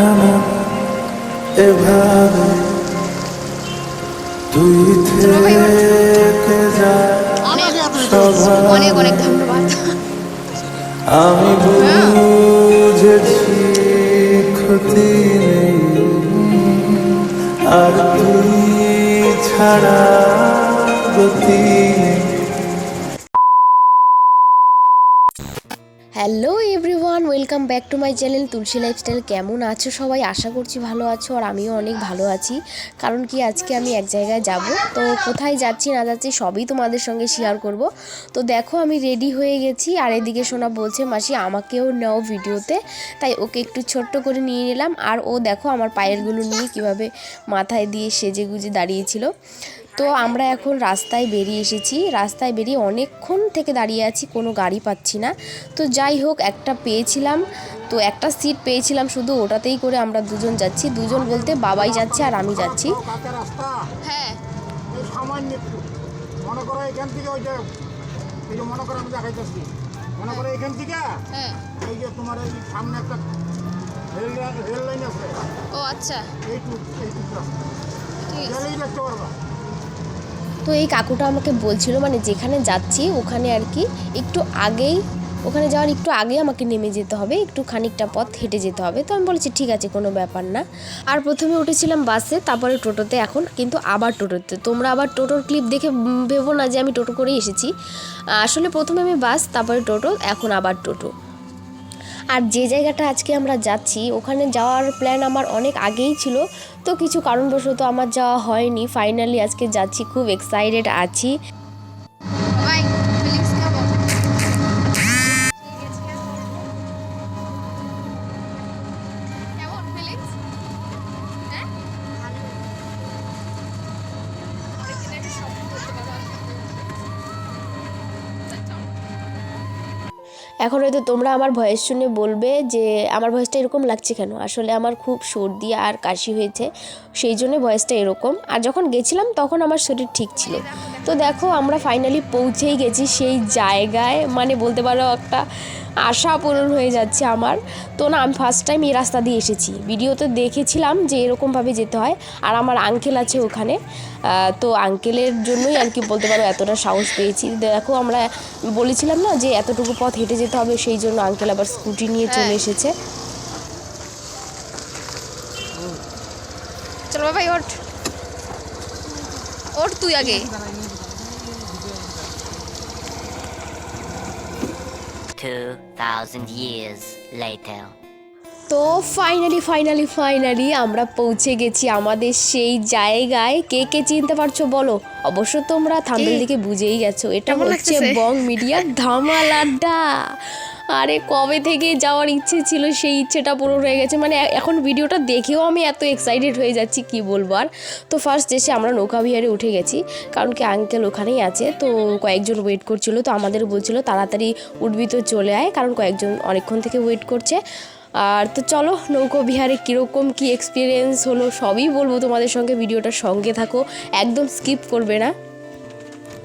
এমন এভাবে তুই থেকে যা। অনেক অনেক ধন্যবাদ। আমি বুঝেছি ক্ষতি নেই। আর তুই ছাড়া গতি hello everyone, welcome back to my channel Tulsi lifestyle. কেমন আছো সবাই? আশা করছি ভালো আছো আর আমিও অনেক ভালো আছি। কারণ কি, আজকে আমি এক জায়গায় যাব। তো কোথায় যাচ্ছি না যাচ্ছি সবই তোমাদের সঙ্গে শেয়ার করব। তো দেখো আমি রেডি হয়ে গেছি। আর এদিকে সোনা বলছে, মাসি, আমাকেও নাও ভিডিওতে। তাই ওকে একটু ছোট্ট করে নিয়ে নিলাম। আর ও দেখো আমার পায়েরগুলো নিয়ে কীভাবে মাথায় দিয়ে সেজে গুজে দাঁড়িয়েছিল। তো আমরা এখন রাস্তায় বেরিয়ে এসেছি। রাস্তায় বেরিয়ে অনেকক্ষণ থেকে দাঁড়িয়ে আছি কোনো গাড়ি পাচ্ছি না। তো যাই হোক একটা পেয়েছিলাম। তো একটা সিট পেয়েছিলাম শুধু ওটাতেই করে আমরা দুজন যাচ্ছি। দুজন বলতে বাবাই যাচ্ছে আর আমি যাচ্ছি। রাস্তা হ্যাঁ। এই সামান্য একটু মনে করো এখান থেকে ওই যে এই যে মনে করো আমি দেখাইতেছি। মনে করো এখান থেকে হ্যাঁ। এই যে তোমার এই সামনে একটা রেল রেল লাইন আছে। ও আচ্ছা। এইটুক এইটুক রাস্তা দেখতে পারবা তো এই কাকুটা আমাকে বলছিল মানে যেখানে যাচ্ছি, ওখানে আর কি একটু আগেই, ওখানে যাওয়ার একটু আগে আমাকে নেমে যেতে হবে, একটু খানিকটা পথ হেঁটে যেতে হবে। তো আমি বলেছি, ঠিক আছে, কোনো ব্যাপার না। আর প্রথমে উঠেছিলাম বাসে, তারপরে টোটোতে, এখন কিন্তু আবার টোটোতে। তোমরা আবার টোটোর ক্লিপ দেখে ভেবো না যে আমি টোটো করেই এসেছি। আসলে প্রথমে আমি বাস, তারপরে টোটো, এখন আবার টোটো। আর যে জায়গাটা আজকে আমরা যাচ্ছি, ওখানে যাওয়ার প্ল্যান আমার অনেক আগেই ছিল। তো কিছু কারণবশত আমার যাওয়া হয়নি। ফাইনালি আজকে যাচ্ছি, খুব এক্সাইটেড আছি। এখন হয়তো তোমরা আমার ভয়েস শুনে বলবে যে আমার ভয়েসটা এরকম লাগছে কেন? আসলে আমার খুব সর্দি আর কাশি হয়েছে, সেই জন্য ভয়েসটা এরকম। আর যখন গেছিলাম তখন আমার শরীর ঠিক ছিল। তো দেখো আমরা ফাইনালি পৌঁছেই গেছি সেই জায়গায় মানে বলতে পারো একটা আশা পূরণ হয়ে যাচ্ছে আমার। তো না আমি ফার্স্ট টাইম এই রাস্তা দিয়ে এসেছি। ভিডিওতে দেখেছিলাম যে এরকমভাবে যেতে হয় আর আমার আঙ্কেল আছে ওখানে। তো আঙ্কেলের জন্যই আর কি বলতে পারো এতটা সাহস পেয়েছি। দেখো আমরা বলেছিলাম না যে এতটুকু পথ হেঁটে যেতে হবে সেই জন্য আঙ্কেল আবার স্কুটি নিয়ে চলে এসেছে। চলো ভাই ওঠ। ওঠ তুই আগে। 2,000 years later. তো ফাইনালি ফাইনালি ফাইনালি আমরা পৌঁছে গেছি আমাদের সেই জায়গায়। কে কে চিনতে পারছ বলো? অবশ্য তোমরা থাম্বেল দিকে বুঝেই গেছো। এটা হচ্ছে বং মিডিয়ার ধামাল আড্ডা। আরে কবে থেকে যাওয়ার ইচ্ছে ছিল সেই ইচ্ছেটা পুরো হয়ে গেছে। মানে এখন ভিডিওটা দেখেও আমি এত এক্সাইটেড হয়ে যাচ্ছি, কি বলব আর? তো ফার্স্ট এসে আমরা নৌকা বিহারে উঠে গেছি, কারণ কি আঙ্কেল ওখানেই আছে, তো কয়েকজন ওয়েট করছিল, তো আমাদের বলছিল তাড়াতাড়ি উঠবি তো চলে আয়, কারণ কয়েকজন অনেকক্ষণ থেকে ওয়েট করছে। আর তো চলো, নৌকো বিহারে কীরকম কী এক্সপিরিয়েন্স হলো সবই বলব তোমাদের সঙ্গে ভিডিওটার সঙ্গে থাকো, একদম স্কিপ করবে না।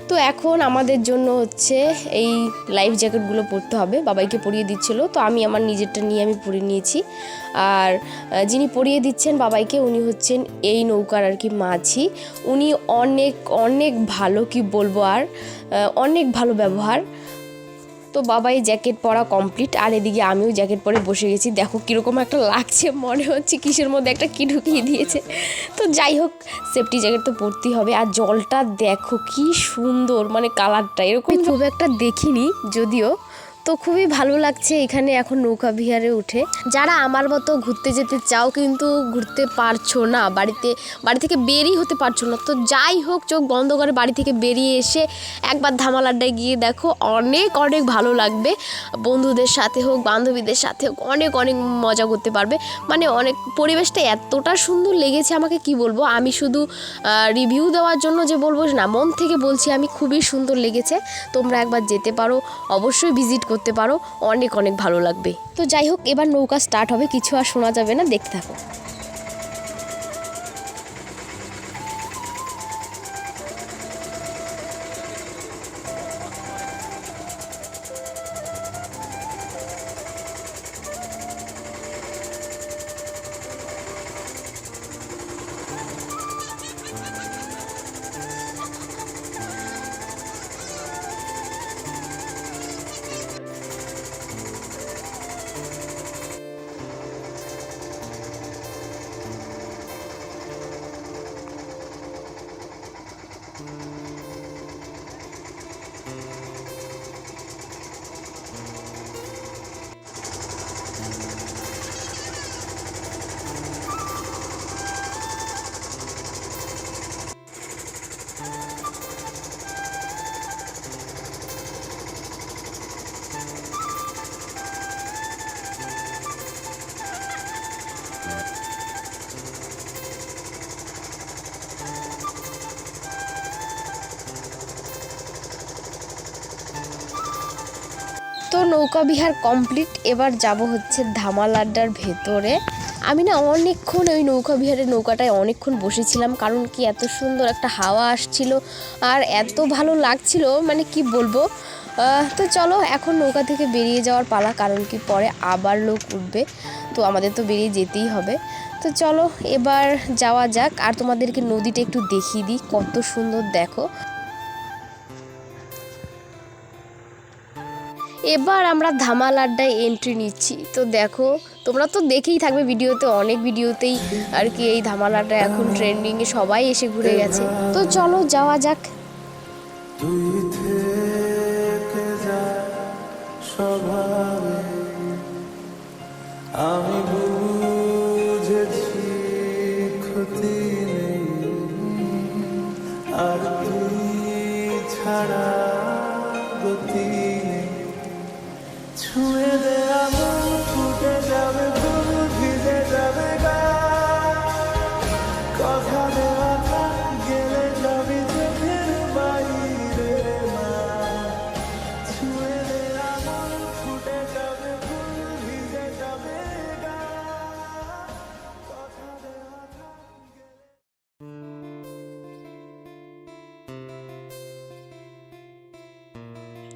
তো এখন আমাদের জন্য হচ্ছে এই লাইফ জ্যাকেটগুলো পরতে হবে। বাবাইকে পরিয়ে দিচ্ছিল, তো আমি আমার নিজেরটা নিয়ে আমি পরে নিয়েছি। আর যিনি পরিয়ে দিচ্ছেন বাবাইকে উনি হচ্ছেন এই নৌকার আর কি মাঝি। উনি অনেক অনেক ভালো কি বলব আর অনেক ভালো ব্যবহার। তো বাবা এই জ্যাকেট পরা কমপ্লিট আর এদিকে আমিও জ্যাকেট পরে বসে গেছি। দেখো কীরকম একটা লাগছে, মনে হচ্ছে কিসের মধ্যে একটা কি ঢুকিয়ে দিয়েছে। তো যাই হোক সেফটি জ্যাকেট তো পরতেই হবে। আর জলটা দেখো কি সুন্দর মানে কালারটা এরকম খুব একটা দেখিনি, যদিও তো খুবই ভালো লাগছে এখানে এখন নৌকা বিহারে উঠে। যারা আমার মতো ঘুরতে যেতে চাও কিন্তু ঘুরতে পারছ না, বাড়িতে, বাড়ি থেকে বেরিয়ে হতে পারছ না। তো যাই হোক, চোখ বন্ধ করে বাড়ি থেকে বেরিয়ে এসে একবার ধামাল আড্ডায় গিয়ে দেখো, অনেক অনেক ভালো লাগবে। বন্ধুদের সাথে হোক, বান্ধবীদের সাথে হোক, অনেক অনেক মজা করতে পারবে। মানে অনেক, পরিবেশটা এতটা সুন্দর লেগেছে আমাকে কি বলব? আমি শুধু রিভিউ দেওয়ার জন্য যে বলব না, মন থেকে বলছি আমি খুবই সুন্দর লেগেছে। তোমরা একবার যেতে পারো, অবশ্যই ভিজিট করতে পারো, অনেক অনেক ভালো লাগবে। তো যাই হোক, এবার নৌকা স্টার্ট হবে, কিছু আর শোনা যাবে না, দেখতে থাকো। নৌকা বিহার কমপ্লিট, এবার যাব হচ্ছে ধামাল আড্ডার ভেতরে। আমি না অনেকক্ষণ ওই নৌকা বিহারের নৌকাটায় অনেকক্ষণ বসেছিলাম, কারণ কি এত সুন্দর একটা হাওয়া আসছিল আর এত ভালো লাগছিল মানে কি বলব? তো চলো এখন নৌকা থেকে বেরিয়ে যাওয়ার পালা, কারণ কি পরে আবার লোক উঠবে, তো আমাদের তো বেরিয়ে যেতেই হবে। তো চলো এবার যাওয়া যাক, আর তোমাদেরকে নদীটা একটু দেখিয়ে দিই, কত সুন্দর দেখো। এবার আমরা ধামাল আড্ডায় এন্ট্রি নিচ্ছি। তো দেখো, তোমরা তো দেখেই থাকবে ভিডিওতে, অনেক ভিডিওতেই আর কি এই ধামাল আড্ডা এখন ট্রেন্ডিংয়ে সবাই এসে ঘুরে গেছে। তো চলো যাওয়া যাক। তুই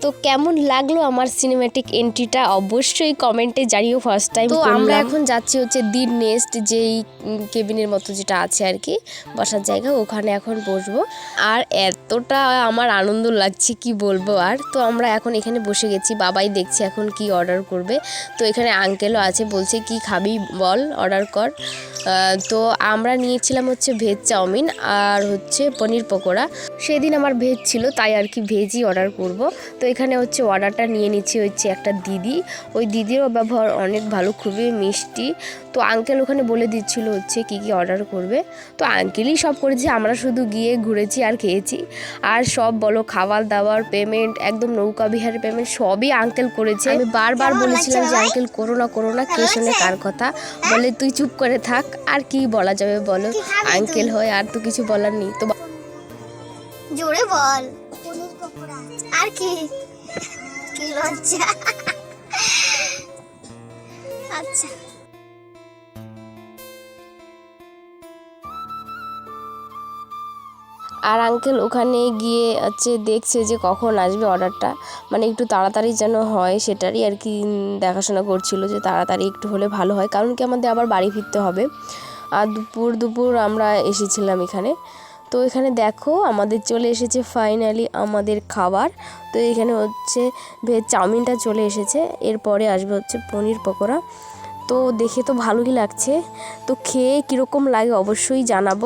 তো কেমন লাগল আমার সিনেম্যাটিক এন্ট্রিটা অবশ্যই কমেন্টে জানিও ফার্স্ট টাইম তো আমরা এখন যাচ্ছি হচ্ছে দিন নেক্সট যেই কেবিনের মতো যেটা আছে আর কি বসার জায়গা ওখানে এখন বসবো। আর এতটা আমার আনন্দ লাগছে কি বলব আর? তো আমরা এখন এখানে বসে গেছি বাবাই দেখছি এখন কি অর্ডার করবে। তো এখানে আঙ্কেলও আছে বলছে কি খাবি বল অর্ডার কর। তো আমরা নিয়েছিলাম হচ্ছে ভেজ চাউমিন আর হচ্ছে পনির পকোড়া। সেদিন আমার ভেজ ছিল তাই আর কি ভেজই অর্ডার করব। তো এখানে হচ্ছে অর্ডারটা নিয়ে নিচ্ছি হচ্ছে একটা দিদি। ওই দিদিরও ব্যবহার অনেক ভালো খুবই মিষ্টি। তো আঙ্কেল ওখানে বলে দিচ্ছিল হচ্ছে কি কি অর্ডার করবে। তো আঙ্কেলই সব করেছে আমরা শুধু গিয়ে ঘুরেছি আর খেয়েছি। আর সব বলো খাবার দাবার পেমেন্ট একদম নৌকা বিহারের পেমেন্ট সবই আঙ্কেল করেছে। আমি বারবার বলেছিলাম যে আঙ্কেল করো না করো না কে শোনে কার কথা? বলে তুই চুপ করে থাক আর কি বলা যাবে বলো? আঙ্কেল হয় আর তো কিছু বলার নেই। তো জোরে বল। আর কি কি? লজ্জা। আচ্ছা। আর আঙ্কেল ওখানে গিয়ে হচ্ছে দেখছে যে কখন আসবে অর্ডারটা মানে একটু তাড়াতাড়ি যেন হয় সেটারই আর কি দেখাশোনা করছিল যে তাড়াতাড়ি একটু হলে ভালো হয়। কারণ কি আমাদের আবার বাড়ি ফিরতে হবে। আর দুপুর দুপুর আমরা এসেছিলাম এখানে। তো এখানে দেখো আমাদের চলে এসেছে ফাইনালি আমাদের খাবার। তো এখানে হচ্ছে ভেজ চাউমিনটা চলে এসেছে, এরপরে আসবে হচ্ছে পনির পকোড়া। তো দেখে তো ভালোই লাগছে। তো খেয়ে কীরকম লাগে অবশ্যই জানাব।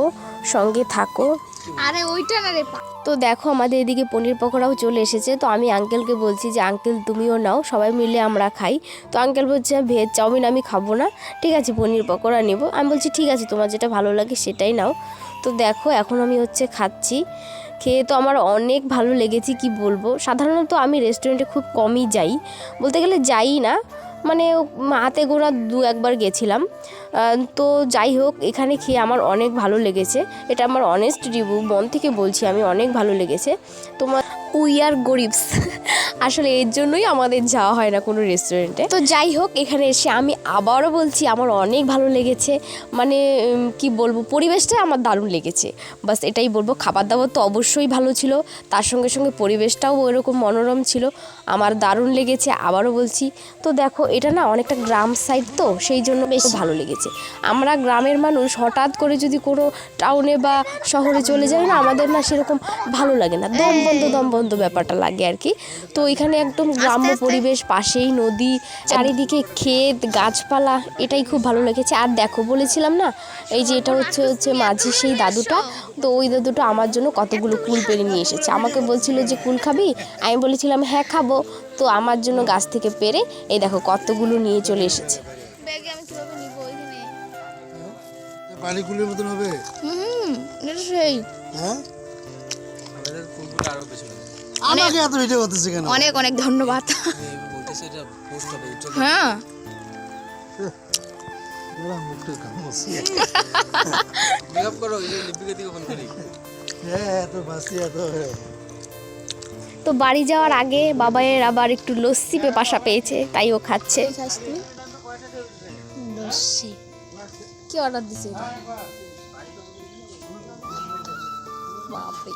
সঙ্গে থাকো। আরে ওইটা না রে তো দেখো আমাদের এদিকে পনির পকোড়াও চলে এসেছে। তো আমি আঙ্কেলকে বলছি যে আঙ্কেল তুমিও নাও, সবাই মিলে আমরা খাই। তো আঙ্কেল বলছে, ভেজ চাউমিন আমি খাব না। ঠিক আছে, পনির পকোড়া নেব। আমি বলছি, ঠিক আছে, তোমার যেটা ভালো লাগে সেটাই নাও। তো দেখো, এখন আমি হচ্ছে খাচ্ছি। খেয়ে তো আমার অনেক ভালো লেগেছে, কি বলব? সাধারণত আমি রেস্টুরেন্টে খুব কমই যাই। বলতে গেলে যাই না। মানে হাতে গোড়া দু একবার গেছিলাম। তো যাই হোক, এখানে খেয়ে আমার অনেক ভালো লেগেছে। এটা আমার অনেস্ট রিভিউ মন থেকে বলছি আমি, অনেক ভালো লেগেছে। তোমার উই আর গরিবস আসলে এর জন্যই আমাদের যাওয়া হয় না কোনো রেস্টুরেন্টে তো যাই হোক এখানে এসে আমি আবারও বলছি আমার অনেক ভালো লেগেছে। মানে কি বলব পরিবেশটাই আমার দারুণ লেগেছে। বাস এটাই বলব খাবার দাবার তো অবশ্যই ভালো ছিল। তার সঙ্গে সঙ্গে পরিবেশটাও ওইরকম মনোরম ছিল। আমার দারুণ লেগেছে আবারও বলছি। তো দেখো এটা না অনেকটা গ্রাম সাইড তো সেই জন্য বেশ। ভালো লেগেছে। আমরা গ্রামের মানুষ হঠাৎ করে যদি কোনো টাউনে বা শহরে চলে যাই না আমাদের না সেরকম ভালো লাগে না। দম বন্ধ দম বন্ধ। ব্যাপারটা লাগে আর কি। তো এখানে একদম গ্রাম্য পরিবেশ পাশেই নদী চারিদিকে ক্ষেত গাছপালা এটাই খুব ভালো লেগেছে। আর দেখো বলেছিলাম না এই যে এটা হচ্ছে হচ্ছে মাঝি সেই দাদুটা তো ওই দাদুটা আমার জন্য কতগুলো কুল পেরে নিয়ে এসেছে। আমাকে বলছিল যে কুল খাবি? আমি বলেছিলাম হ্যাঁ খাব। তো আমার জন্য গাছ থেকে পেরে এই দেখো কতগুলো নিয়ে চলে এসেছে। ব্যাগে আমি কীভাবে নিব ওইখানে? বালিগুলির মতন হবে। হুম এটা সেই। হ্যাঁ? আমাকে এত ভিডিও করতেছে কেন? অনেক অনেক ধন্যবাদ। হ্যাঁ। হ্যাঁ তো বাড়ি যাওয়ার আগে বাবাইয়ের আবার একটু লস্যি পেপাসা পেয়েছে তাই ও খাচ্ছে। লস্যি। কি অর্ডার দিছে এটা? বাপরে।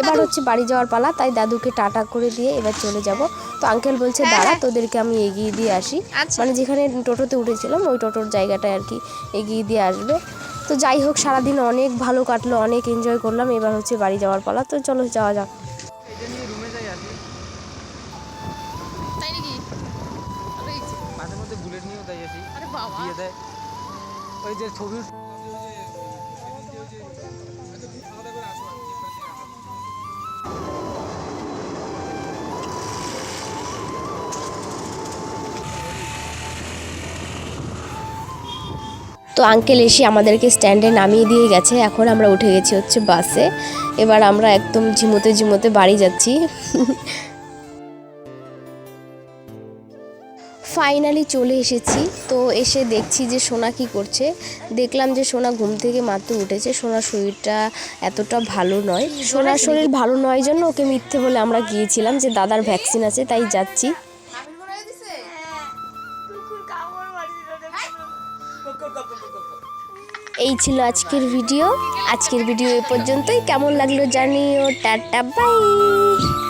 এবার হচ্ছে বাড়ি যাওয়ার পালা তাই দাদুকে টাটা করে দিয়ে এবার চলে যাব। তো আঙ্কেল বলছে দাঁড়া তোদেরকে আমি এগিয়ে দিয়ে আসি। আচ্ছা। মানে যেখানে টোটোতে উঠেছিলাম ওই টোটোর জায়গাটায় আর কি এগিয়ে দিয়ে আসবে। তো যাই হোক সারাদিন অনেক ভালো কাটলো অনেক এনজয় করলাম। এবার হচ্ছে বাড়ি যাওয়ার পালা তো চলো যাওয়া যাক। এটা নিয়ে রুমে তো আঙ্কেল এসে আমাদেরকে স্ট্যান্ডে নামিয়ে দিয়ে গেছে। এখন আমরা উঠে গেছি হচ্ছে বাসে এবার আমরা একদম ঝিমোতে ঝিমোতে বাড়ি যাচ্ছি। ফাইনালি চলে এসেছি। তো এসে দেখছি যে সোনা কি করছে। দেখলাম যে সোনা ঘুম থেকে মাত্র উঠেছে। সোনার শরীরটা এতটা ভালো নয়। সোনার শরীর ভালো নয় জন্য ওকে মিথ্যে বলে আমরা গিয়েছিলাম যে দাদার ভ্যাকসিন আছে, তাই যাচ্ছি। এই ছিল আজকের ভিডিও। আজকের ভিডিও এ পর্যন্তই। কেমন লাগল জানিও। Tata bye.